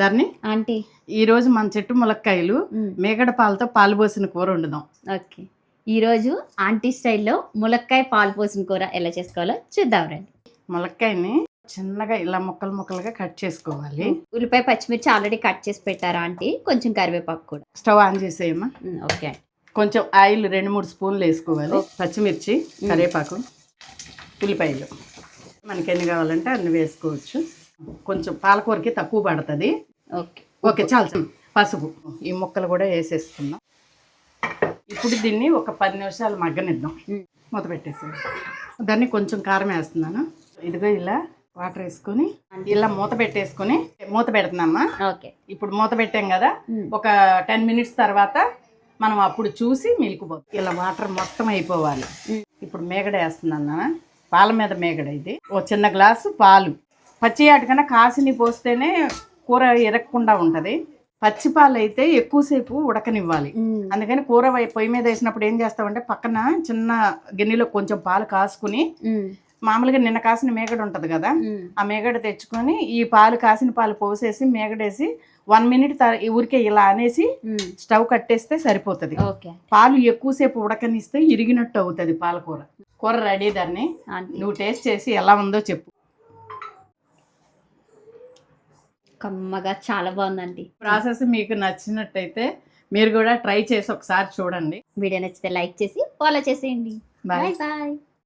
దాన్ని ఆంటీ. ఈ రోజు మన చెట్టు ములక్కాయలు. మేగడ పాలతో పాలు పోసిన కూర వండుదాం. ఓకే. ఈరోజు ఆంటీ స్టైల్లో ములక్కాయ పాలు పోసిన కూర ఎలా చేసుకోవాలో చూద్దాం రండి. ములక్కాయని చిన్నగా ఇలా ముక్కలు ముక్కలుగా కట్ చేసుకోవాలి. ఉల్లిపాయ పచ్చిమిర్చి ఆల్రెడీ కట్ చేసి పెట్టారా ఆంటీ? కొంచెం కరివేపాకు కూడా. స్టవ్ ఆన్ చేసేయమ్మా. ఓకే కొంచెం ఆయిల్ రెండు మూడు స్పూన్లు వేసుకోవాలి. పచ్చిమిర్చి కరివేపాకు ఉల్లిపాయలు. మనకి ఎన్ని కావాలంటే అన్ని వేసుకోవచ్చు. కొంచెం పాలకూరకి తక్కువ పడుతుంది. ఓకే. ఓకే చాలు. పసుపు. ఈ ముక్కలు కూడా వేసేసుకుందాం. ఇప్పుడు దీన్ని ఒక పది నిమిషాలు మగ్గనిద్దాం. మూత పెట్టేసి దాన్ని కొంచెం కారం వేస్తున్నాను. ఇదిగో ఇలా వాటర్ వేసుకొని ఇలా మూత పెట్టేసుకొని మూత పెడుతున్నామా ఓకే. ఇప్పుడు మూత పెట్టాం కదా ఒక టెన్ మినిట్స్ తర్వాత మనం అప్పుడు చూసి మిల్క్ పోతాం ఇలా వాటర్ మొత్తం అయిపోవాలి. ఇప్పుడు మేగడ వేస్తున్నాను పాల మీద మేగడ ఇది. ఓ చిన్న గ్లాసు పాలు. పచ్చి ఆటకన్నా కాసిని పోస్తేనే కూర ఎరగకుండా ఉంటుంది. పచ్చి పాలు అయితే ఎక్కువసేపు ఉడకనివ్వాలి. అందుకని కూర పొయ్యి మీద వేసినప్పుడు ఏం చేస్తామంటే పక్కన చిన్న గిన్నెలో కొంచెం పాలు కాసుకుని మామూలుగా నిన్న కాసిన మేగడ ఉంటుంది కదా ఆ మేగడ తెచ్చుకొని ఈ పాలు కాసిన పాలు పోసేసి మేగడేసి వన్ మినిట్ ఊరికే ఇలా అనేసి స్టవ్ కట్టేస్తే సరిపోతుంది. పాలు ఎక్కువసేపు ఉడకనిస్తే ఇరిగినట్టు అవుతుంది పాలకూర. కూర రెడీ దాన్ని నువ్వు టేస్ట్ చేసి ఎలా ఉందో చెప్పు. కమ్మగా చాలా బాగుందండి. ప్రాసెస్ మీకు నచ్చినట్టయితే మీరు కూడా ట్రై చేసి ఒకసారి చూడండి. వీడియో నచ్చితే లైక్ చేసి ఫాలో చేసేయండి. Bye bye.